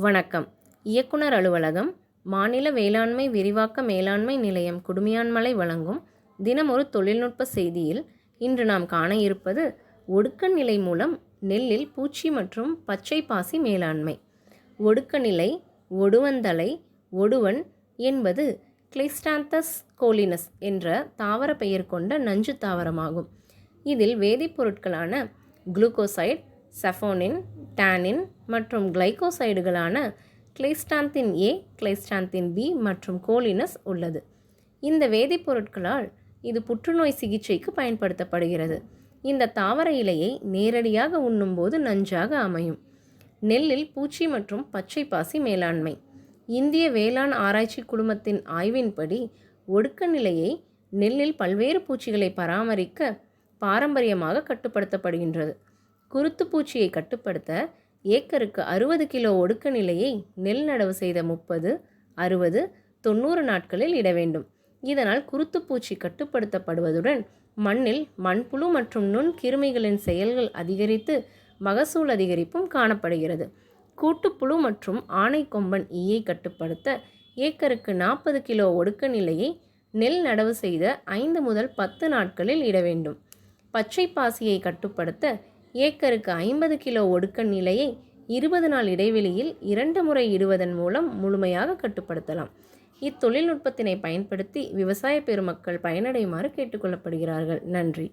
வணக்கம். இயக்குனர் அலுவலகம் மாநில வேளாண்மை விரிவாக்க மேலாண்மை நிலையம் குடுமியான்மலை வழங்கும் தினமொரு தொழில்நுட்ப செய்தியில் இன்று நாம் காண இருப்பது ஒடுக்க நிலை மூலம் நெல்லில் பூச்சி மற்றும் பச்சை பாசி மேலாண்மை. ஒடுக்க நிலை ஒடுவந்தலை ஒடுவன் என்பது கிளிஸ்டாந்தஸ் கோலினஸ் என்ற தாவர பெயர் கொண்ட நஞ்சு தாவரமாகும். இதில் வேதிப்பொருட்களான குளுக்கோசைட் சஃபோனின் டானின் மற்றும் கிளைகோசைடுகளான கிளைஸ்டாந்தின் ஏ கிளைஸ்டாந்தின் பி மற்றும் கோலினஸ் உள்ளது. இந்த வேதிப்பொருட்களால் இது புற்றுநோய் சிகிச்சைக்கு பயன்படுத்தப்படுகிறது. இந்த தாவர இலையை நேரடியாக உண்ணும்போது நஞ்சாக அமையும். நெல்லில் பூச்சி மற்றும் பச்சை பாசி மேலாண்மை. இந்திய வேளாண் ஆராய்ச்சி குழுமத்தின் ஆய்வின்படி ஒடுக்க நிலையை நெல்லில் பல்வேறு பூச்சிகளை பராமரிக்க பாரம்பரியமாக கட்டுப்படுத்தப்படுகின்றது. குருத்துப்பூச்சியை கட்டுப்படுத்த ஏக்கருக்கு அறுபது கிலோ ஒடுக்க நிலையை நெல் நடவு செய்த முப்பது அறுபது தொண்ணூறு நாட்களில் இட வேண்டும். இதனால் குருத்துப்பூச்சி கட்டுப்படுத்தப்படுவதுடன் மண்ணில் மண்புழு மற்றும் நுண் கிருமிகளின் செயல்கள் அதிகரித்து மகசூல் அதிகரிப்பும் காணப்படுகிறது. கூட்டுப்புழு மற்றும் ஆணை கொம்பன் ஈயை கட்டுப்படுத்த ஏக்கருக்கு நாற்பது கிலோ ஒடுக்க நிலையை நெல் நடவு செய்த ஐந்து முதல் பத்து நாட்களில் இட வேண்டும். பச்சை பாசியை கட்டுப்படுத்த ஏக்கருக்கு ஐம்பது கிலோ ஒடுக்க நிலையை இருபது நாள் இடைவெளியில் இரண்டு முறை இடுவதன் மூலம் முழுமையாக கட்டுப்படுத்தலாம். இத்தொழில்நுட்பத்தினை பயன்படுத்தி விவசாய பெருமக்கள் பயனடையுமாறு கேட்டுக்கொள்ளப்படுகிறார்கள் நன்றி.